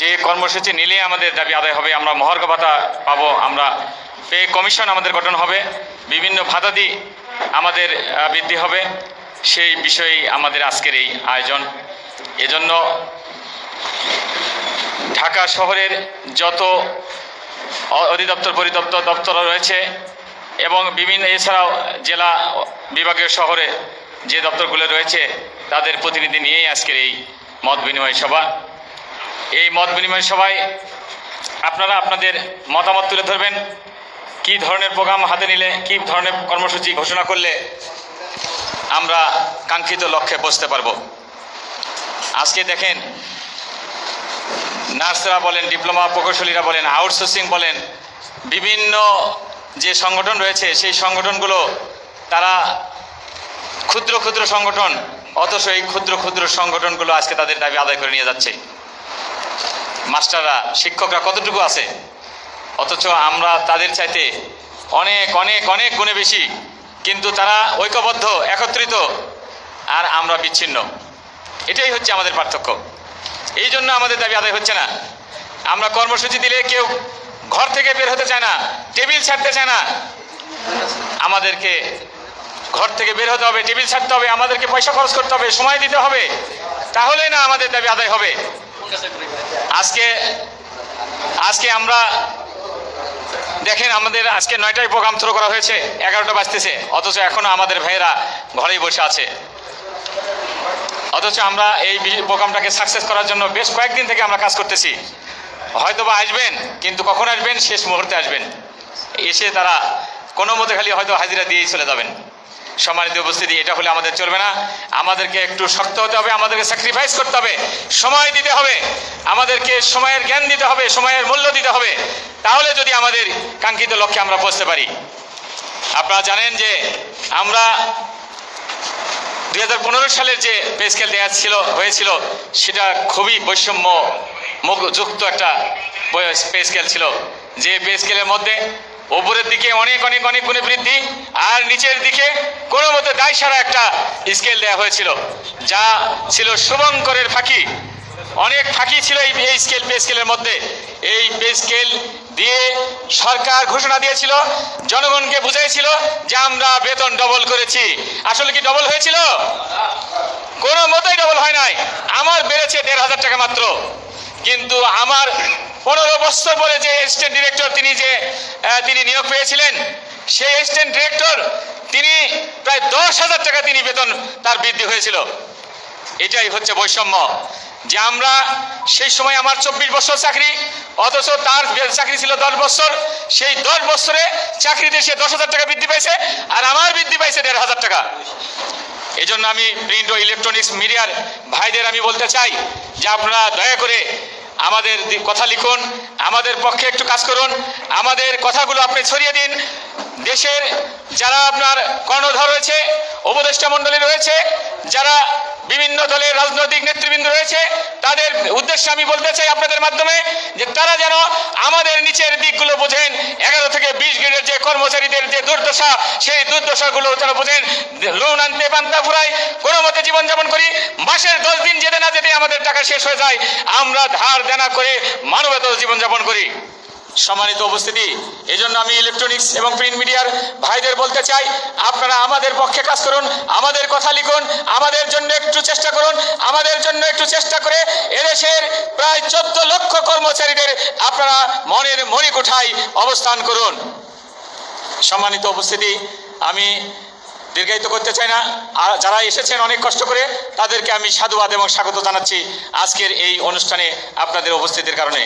যে কর্মসূচি নিলে আমাদের দাবি আদায় হবে, আমরা মহার্ঘ ভাতা পাবো, আমরা পে কমিশন আমাদের গঠন হবে, বিভিন্ন ভাতাদি আমাদের বৃদ্ধি হবে, সেই বিষয়েই আমাদের আজকের এই আয়োজন। এজন্য ঢাকা শহরের যত অধিদপ্তর, পরিদপ্তর দপ্তর রয়েছে এবং বিভিন্ন, এছাড়াও জেলা বিভাগীয় শহরে যে দপ্তরগুলো রয়েছে, তাদের প্রতিনিধি নিয়েই আজকের এই মত বিনিময় সভা। এই মত বিনিময় সভায় আপনারা আপনাদের মতামত তুলে ধরবেন। কী ধরনের প্রোগ্রাম হাতে নিলে, কী ধরনের কর্মসূচি ঘোষণা করলে আমরা কাঙ্ক্ষিত লক্ষ্যে পৌঁছতে পারব? আজকে দেখেন, নার্সরা বলেন, ডিপ্লোমা প্রকৌশলীরা বলেন, আউটসোর্সিং বলেন, বিভিন্ন যে সংগঠন রয়েছে, সেই সংগঠনগুলো তারা ক্ষুদ্র ক্ষুদ্র সংগঠন, অথচ এই ক্ষুদ্র ক্ষুদ্র সংগঠনগুলো আজকে তাদের দাবি আদায় করে নিয়ে যাচ্ছে। মাস্টাররা, শিক্ষকরা কতটুকু আছে? অথচ আমরা তাদের চাইতে অনেক অনেক অনেক গুণে বেশি, কিন্তু তারা ঐক্যবদ্ধ, একত্রিত, আর আমরা বিচ্ছিন্ন। এটাই হচ্ছে আমাদের পার্থক্য। এই জন্য আমাদের দাবি আদায় হচ্ছে না। আমরা কর্মসূচি দিলে কেউ ঘর থেকে বের হতে চায় না, টেবিল ছাড়তে চায় না। আমাদেরকে ঘর থেকে বের হতে হবে, টেবিল ছাড়তে হবে, আমাদেরকে পয়সা খরচ করতে হবে, সময় দিতে হবে। তাহলেই না আমাদের দাবি আদায় হবে। আজকে আজকে আমরা, দেখেন আমাদের আজকে নয়টায় প্রোগ্রাম শুরু করা হয়েছে, এগারোটা বাজতেছে, অথচ এখনও আমাদের ভাইয়েরা ঘরেই বসে আছে। অথচ আমরা এই প্রোগ্রামটাকে সাকসেস করার জন্য বেশ কয়েকদিন থেকে আমরা কাজ করতেছি। হয়তো বা আসবেন, কিন্তু কখন আসবেন, শেষ মুহূর্তে আসবেন। এসে তারা কোনো মতে খালি হয়তো হাজিরা দিয়েই চলে যাবেন। সম্মানিত উপস্থিতি, এটা হলে আমাদের চলবে না। আমাদেরকে একটু শক্ত হতে হবে, আমাদেরকে স্যাক্রিফাইস করতে হবে, সময় দিতে হবে, আমাদেরকে সময়ের জ্ঞান দিতে হবে, সময়ের মূল্য দিতে হবে। তাহলে যদি আমাদের কাঙ্ক্ষিত লক্ষ্যে আমরা পৌঁছতে পারি। আপনারা জানেন যে আমরা দুই হাজার পনেরো সালের যে পে স্কেল দেওয়া ছিল হয়েছিল, সেটা খুবই বৈষম্য যুক্ত একটা পে স্কেল ছিল যে পে স্কেলের মধ্যে উপরের দিকে অনেক অনেক অনেক গুণে বৃদ্ধি, আর নিচের দিকে কোনো মতে দায় সারা একটা স্কেল দেওয়া হয়েছিল, যা ছিল শুভঙ্করের ফাঁকি। অনেক ফাঁকি ছিল এই এই স্কেল পে স্কেলের মধ্যে। এই পে স্কেল দিয়ে সরকার ঘোষণা দিয়েছিল, জনগণকে বুঝাইছিল যে আমরা বেতন ডবল করেছি। আসলে কি ডবল হয়েছিল? কোনো মতেই ডবল হয় নাই। আমার বেড়েছে দেড় হাজার টাকা মাত্র। কিন্তু আমার পনেরো বছর পরে যে অ্যাসিস্ট্যান্ট ডিরেক্টর তিনি যে তিনি নিয়োগ পেয়েছিলেন, সেই অ্যাসিস্ট্যান্ট ডিরেক্টর তিনি প্রায় দশ হাজার টাকা তিনি বেতন তার বৃদ্ধি হয়েছিল। এটাই হচ্ছে বৈষম্য। যে আমরা সেই সময় আমার চব্বিশ বছর চাকরি, অথচ তার চাকরি ছিল দশ বছর, সেই দশ বছরে চাকরিতে সে দশ হাজার টাকা বৃদ্ধি পাইছে আর আমার বৃদ্ধি পাইছে দেড় হাজার টাকা। এই জন্য আমি প্রিন্ট ও ইলেকট্রনিক্স মিডিয়ার ভাইদের আমি বলতে চাই যে আপনারা দয়া করে আমাদের কথা লিখুন, আমাদের পক্ষে একটু কাজ করুন, আমাদের কথাগুলো আপনি ছড়িয়ে দিন। দেশের যারা আপনার কর্ণধর রয়েছে, উপদেষ্টা মণ্ডলী রয়েছে, যারা বিভিন্ন দলের রাজনৈতিক নেতৃবৃন্দ রয়েছে। তাদের উদ্দেশ্যে আমি বলতে চাই আপনাদের মাধ্যমে যে তারা যেন আমাদের নিচের দিকগুলো বোঝেন। এগারো থেকে বিশ গ্রেডের যে কর্মচারীদের যে দুর্দশা, সেই দুর্দশাগুলো তারা বোঝেন। লোন আনতে পান্তা ফুরাই কোনো মতে জীবনযাপন করি। মাসের দশ দিন যেতে না যেতে আমাদের টাকা শেষ হয়ে যায়। আমরা ধার দেনা করে মানবত জীবনযাপন করি। সম্মানিত উপস্থিতি এই জন্য আমি ইলেকট্রনিক্স এবং প্রিন্ট মিডিয়ার ভাইদের বলতে চাই, আপনারা আমাদের পক্ষে কাজ করুন, আমাদের কথা লিখুন, আমাদের জন্য একটু চেষ্টা করুন, আমাদের জন্য একটু চেষ্টা করে এদেশের প্রায় চোদ্দ লক্ষ কর্মচারীদের আপনারা মনের মণিকুঠায় অবস্থান করুন। সম্মানিত উপস্থিতি, আমি দীর্ঘায়িত করতে চাই না, আর যারা এসেছেন অনেক কষ্ট করে, তাদেরকে আমি সাধুবাদ এবং স্বাগত জানাচ্ছি আজকের এই অনুষ্ঠানে আপনাদের উপস্থিতির কারণে।